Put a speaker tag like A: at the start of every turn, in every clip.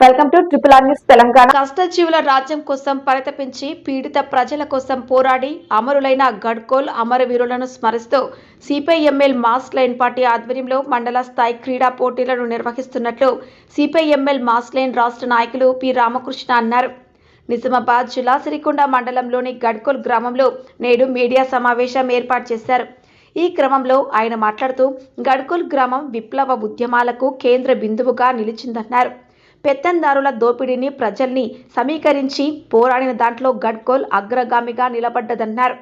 A: Welcome to triple R news Telangana.
B: కష్టజీవుల రాజ్యం కోసం పరితపించి పీడిత ప్రజల కోసం పోరాడి అమరులైన గడ్కోల్ అమరవీరులను స్మరిస్తూ సిపిఐఎంఎల్ మాస్ లైన్ పార్టీ ఆధ్వర్యంలో మండల స్థాయి క్రీడా పోటీలను నిర్వహిస్తున్నట్లు సిపిఐఎంఎల్ మాస్ లైన్ రాష్ట్ర నాయకులు పి రామకృష్ణ అన్నారు. నిజామాబాద్ జిల్లా సిరికొండ మండలంలోని గడ్కోల్ గ్రామంలో నేడు మీడియా సమావేశం ఏర్పాటు చేశారు. ఈ క్రమంలో ఆయన మాట్లాడుతూ గడ్కోల్ గ్రామం విప్లవ ఉద్యమాలకు కేంద్ర బిందువుగా నిలిచిందన్నారు. పెత్తందారుల దోపిడీని ప్రజల్ని సమీకరించి పోరాడిన దాంట్లో గడ్కోల్ అగ్రగామిగా నిలబడ్డదన్నారు.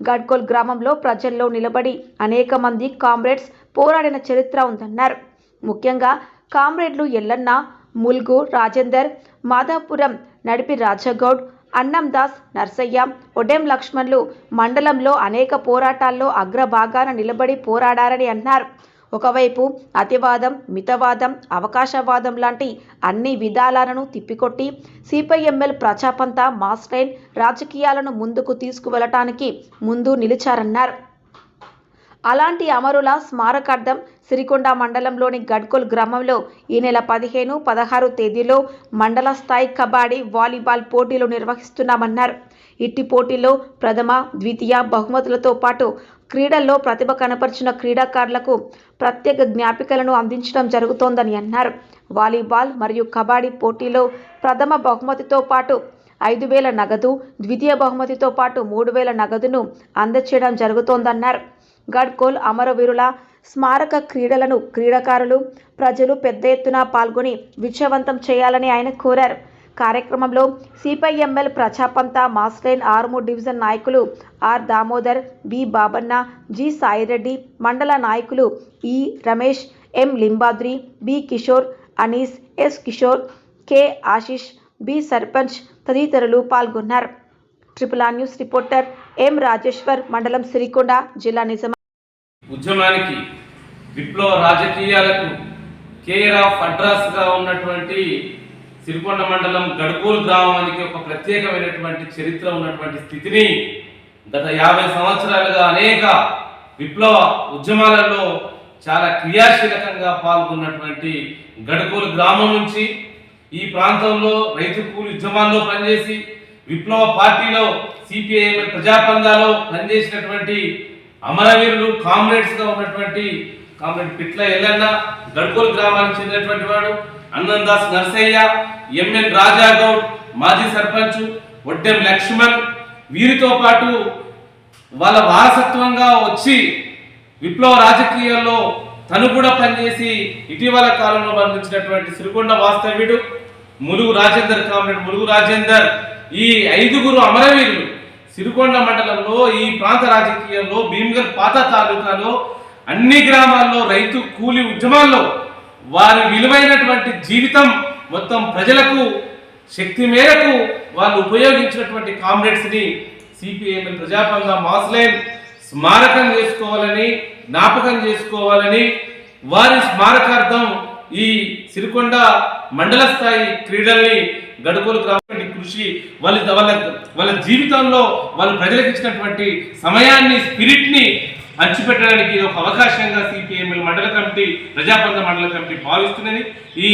B: గడ్కోల్ గ్రామంలో ప్రజల్లో నిలబడి అనేక మంది కామ్రేడ్స్ పోరాడిన చరిత్ర ఉందన్నారు. ముఖ్యంగా కామ్రేడ్లు ఎల్లన్న ముల్గు రాజేందర్ మాధాపురం నడిపి రాజగౌడ్ అన్నం దాస్ నర్సయ్య ఒడెం లక్ష్మణ్లు మండలంలో అనేక పోరాటాల్లో అగ్రభాగాన నిలబడి పోరాడారని అన్నారు. ఒకవైపు అతివాదం మితవాదం అవకాశవాదం లాంటి అన్ని విధాలను తిప్పికొట్టి సిపిఐఎంఎల్ ప్రజాపంత మాస్టైన్ రాజకీయాలను ముందుకు తీసుకువెళ్ళటానికి ముందు నిలిచారన్నారు. అలాంటి అమరుల స్మారకార్థం సిరికొండ మండలంలోని గడ్కోల్ గ్రామంలో ఈ నెల పదిహేను పదహారు తేదీలో మండల స్థాయి కబడ్డీ వాలీబాల్ పోటీలు నిర్వహిస్తున్నామన్నారు. ఇట్టి పోటీల్లో ప్రథమ ద్వితీయ బహుమతులతో పాటు క్రీడల్లో ప్రతిభ కనపరిచిన క్రీడాకారులకు ప్రత్యేక జ్ఞాపికలను అందించడం జరుగుతోందని అన్నారు. వాలీబాల్ మరియు కబడ్డీ పోటీలో ప్రథమ బహుమతితో పాటు ఐదు వేల నగదు ద్వితీయ బహుమతితో పాటు మూడు వేల నగదును అందచేయడం జరుగుతోందన్నారు. గడ్కోల్ అమరవీరుల స్మారక క్రీడలను క్రీడాకారులు ప్రజలు పెద్ద ఎత్తున పాల్గొని విజయవంతం చేయాలని ఆయన కోరారు. కార్యక్రమంలో CPIML Prajapantha mass line Armoor division నాయకులు R Damodar B Babanna G Saireddy మండల నాయకులు E Ramesh M Limbadri B Kishore Anees S Kishore K Ashish B sarpanch తదితరులు పాల్గొన్నారు. Triple R news reporter M Rajeshwar మండలం సిరికొండ జిల్లా నిజామా
C: ఉద్యమానికి విప్లవ రాజకీయాలకు కేర్ ఆఫ్ అడ్రస్గా ఉన్నటువంటి సిరికొండ మండలం గడుపూరు గ్రామానికి ఒక ప్రత్యేకమైనటువంటి చరిత్ర ఉన్నటువంటి స్థితిని గత యాభై సంవత్సరాలుగా అనేక విప్లవ ఉద్యమాలలో చాలా క్రియాశీలకంగా పాల్గొన్నటువంటి గడుపూరు గ్రామం నుంచి ఈ ప్రాంతంలో రైతు కూలి ఉద్యమాల్లో పనిచేసి విప్లవ పార్టీలో సిపిఐఎం ప్రజాపందాలో పనిచేసినటువంటి అమరవీరులు కామ్రేడ్స్గా ఉన్నటువంటి కామ్రేడ్ పిట్ల ఎల్లన్న గడ్కోల్ గ్రామానికి చెందినటువంటి వాడు అన్నందాస్ నర్సయ్య ఎంఎన్ రాజాగౌడ్ మాజీ సర్పంచ్ ఒడ్డెం లక్ష్మణ్ వీరితో పాటు వాళ్ళ వారసత్వంగా వచ్చి విప్లవ రాజకీయాల్లో తను కూడా పనిచేసి ఇటీవల కాలంలో మరణించినటువంటి సిరికొండ వాస్తవ్యుడు ములుగు రాజేందర్ కామ్రేడ్ ములుగు రాజేందర్. ఈ ఐదుగురు అమరవీరులు సిరికొండ మండలంలో ఈ ప్రాంత రాజకీయాల్లో భీమగర్ పాత తాలూకాలో అన్ని గ్రామాల్లో రైతు కూలి ఉద్యమాల్లో వారి విలువైనటువంటి జీవితం మొత్తం ప్రజలకు శక్తి మేరకు వాళ్ళు ఉపయోగించినటువంటి కామ్రేడ్స్ని సిపిఐఎం ప్రజాపంగా మాస్లైన్ స్మారకం చేసుకోవాలని జ్ఞాపకం చేసుకోవాలని వారి స్మారకార్థం ఈ సిరికొండ మండల స్థాయి క్రీడల్ని గడుపులు కృషి వాళ్ళ వాళ్ళ వాళ్ళ జీవితంలో వాళ్ళు ప్రజలకు ఇచ్చినటువంటి సమయాన్ని స్పిరిట్ని ని ఇది ఒక అవకాశంగా సిపిఎంఎల్ మండల కమిటీ ప్రజాబంధ మండల కమిటీ భావిస్తున్నది. ఈ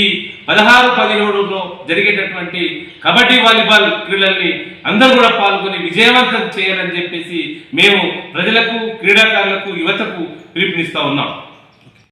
C: పదహారు పదిహేడులో జరిగేటటువంటి కబడ్డీ వాలీబాల్ క్రీడల్ని అందరూ కూడా పాల్గొని విజయవంతం చేయాలని చెప్పేసి మేము ప్రజలకు క్రీడాకారులకు యువతకు పిలుపునిస్తా ఉన్నాం.